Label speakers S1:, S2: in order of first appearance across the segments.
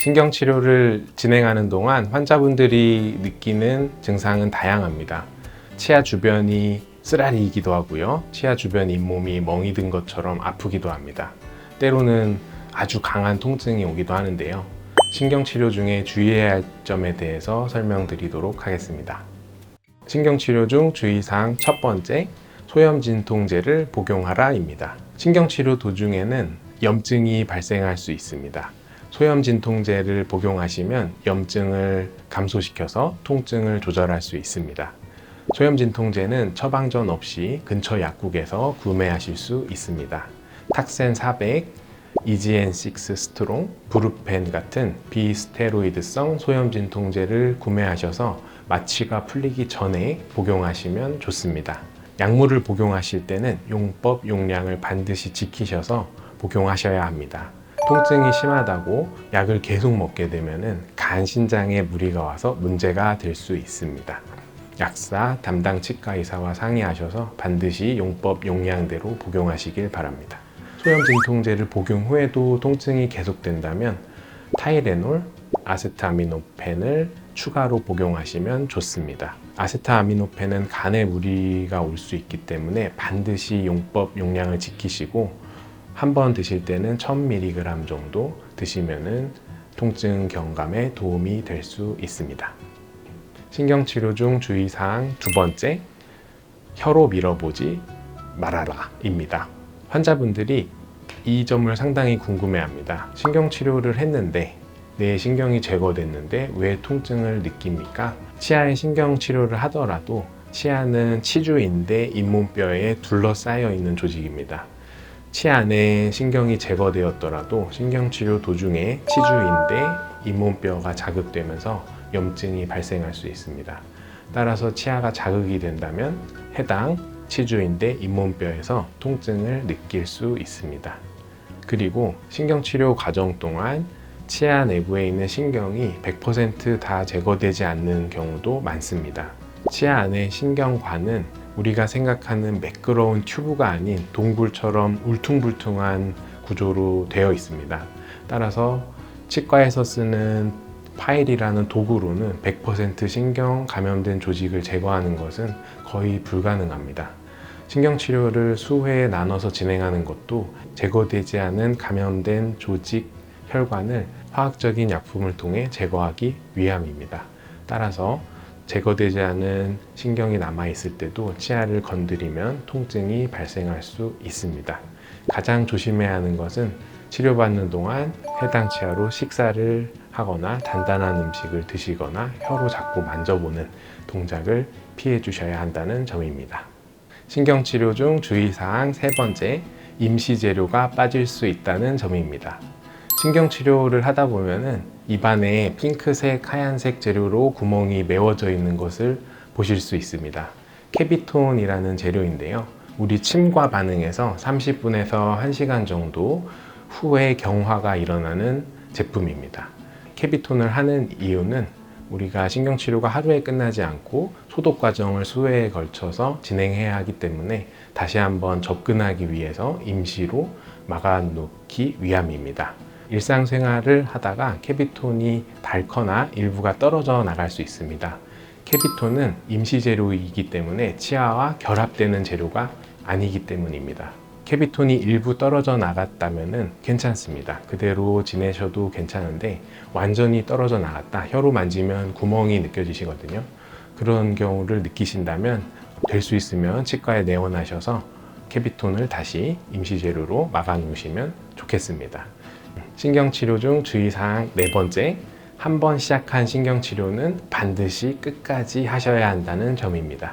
S1: 신경치료를 진행하는 동안 환자분들이 느끼는 증상은 다양합니다. 치아 주변이 쓰라리이기도 하고요. 치아 주변 잇몸이 멍이 든 것처럼 아프기도 합니다. 때로는 아주 강한 통증이 오기도 하는데요. 신경치료 중에 주의해야 할 점에 대해서 설명드리도록 하겠습니다. 신경치료 중 주의사항 첫 번째, 소염진통제를 복용하라입니다. 신경치료 도중에는 염증이 발생할 수 있습니다. 소염 진통제를 복용하시면 염증을 감소시켜서 통증을 조절할 수 있습니다. 소염 진통제는 처방전 없이 근처 약국에서 구매하실 수 있습니다. 탁센 400, EGN6 스트롱, 브루펜 같은 비스테로이드성 소염 진통제를 구매하셔서 마취가 풀리기 전에 복용하시면 좋습니다. 약물을 복용하실 때는 용법 용량을 반드시 지키셔서 복용하셔야 합니다. 통증이 심하다고 약을 계속 먹게 되면 간 신장에 무리가 와서 문제가 될 수 있습니다. 약사 담당 치과 의사와 상의하셔서 반드시 용법 용량대로 복용하시길 바랍니다. 소염 진통제를 복용 후에도 통증이 계속된다면 타이레놀, 아세타미노펜을 추가로 복용하시면 좋습니다. 아세타미노펜은 간에 무리가 올 수 있기 때문에 반드시 용법 용량을 지키시고 한 번 드실 때는 1000mg 정도 드시면은 통증 경감에 도움이 될 수 있습니다. 신경치료 중 주의사항 두 번째, 혀로 밀어보지 말아라입니다. 환자분들이 이 점을 상당히 궁금해합니다. 신경치료를 했는데 내 신경이 제거됐는데 왜 통증을 느낍니까? 치아에 신경치료를 하더라도 치아는 치주인대 잇몸뼈에 둘러싸여 있는 조직입니다. 치아 안에 신경이 제거되었더라도 신경 치료 도중에 치주인대 잇몸뼈가 자극되면서 염증이 발생할 수 있습니다. 따라서 치아가 자극이 된다면 해당 치주인대 잇몸뼈에서 통증을 느낄 수 있습니다. 그리고 신경치료 과정 동안 치아 내부에 있는 신경이 100%다 제거되지 않는 경우도 많습니다. 치아 안의 신경관은 우리가 생각하는 매끄러운 튜브가 아닌 동굴처럼 울퉁불퉁한 구조로 되어 있습니다. 따라서 치과에서 쓰는 파일이라는 도구로는 100% 신경 감염된 조직을 제거하는 것은 거의 불가능합니다. 신경치료를 수회에 나눠서 진행하는 것도 제거되지 않은 감염된 조직, 혈관을 화학적인 약품을 통해 제거하기 위함입니다. 따라서 제거되지 않은 신경이 남아있을 때도 치아를 건드리면 통증이 발생할 수 있습니다. 가장 조심해야 하는 것은 치료받는 동안 해당 치아로 식사를 하거나 단단한 음식을 드시거나 혀로 자꾸 만져보는 동작을 피해 주셔야 한다는 점입니다. 신경치료 중 주의사항 세 번째, 임시재료가 빠질 수 있다는 점입니다. 신경치료를 하다 보면은 입안에 핑크색, 하얀색 재료로 구멍이 메워져 있는 것을 보실 수 있습니다. 캐비톤이라는 재료인데요. 우리 침과 반응해서 30분에서 1시간 정도 후에 경화가 일어나는 제품입니다. 캐비톤을 하는 이유는 우리가 신경치료가 하루에 끝나지 않고 소독 과정을 수회에 걸쳐서 진행해야 하기 때문에 다시 한번 접근하기 위해서 임시로 막아놓기 위함입니다. 일상생활을 하다가 캐비톤이 닳거나 일부가 떨어져 나갈 수 있습니다. 캐비톤은 임시 재료이기 때문에 치아와 결합되는 재료가 아니기 때문입니다. 캐비톤이 일부 떨어져 나갔다면 괜찮습니다. 그대로 지내셔도 괜찮은데 완전히 떨어져 나갔다. 혀로 만지면 구멍이 느껴지시거든요. 그런 경우를 느끼신다면 될 수 있으면 치과에 내원하셔서 캐비톤을 다시 임시 재료로 막아 놓으시면 좋겠습니다. 신경치료 중 주의사항 네 번째, 한 번 시작한 신경치료는 반드시 끝까지 하셔야 한다는 점입니다.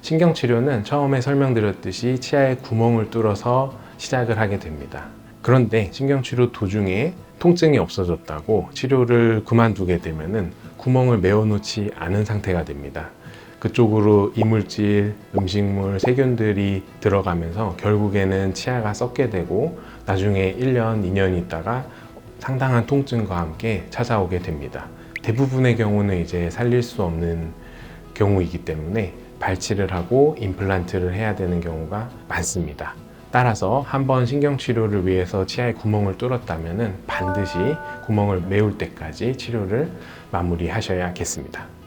S1: 신경치료는 처음에 설명드렸듯이 치아에 구멍을 뚫어서 시작을 하게 됩니다. 그런데 신경치료 도중에 통증이 없어졌다고 치료를 그만두게 되면은 구멍을 메워놓지 않은 상태가 됩니다. 그쪽으로 이물질, 음식물, 세균들이 들어가면서 결국에는 치아가 썩게 되고 나중에 1년, 2년 있다가 상당한 통증과 함께 찾아오게 됩니다. 대부분의 경우는 이제 살릴 수 없는 경우이기 때문에 발치를 하고 임플란트를 해야 되는 경우가 많습니다. 따라서 한번 신경치료를 위해서 치아에 구멍을 뚫었다면 반드시 구멍을 메울 때까지 치료를 마무리하셔야겠습니다.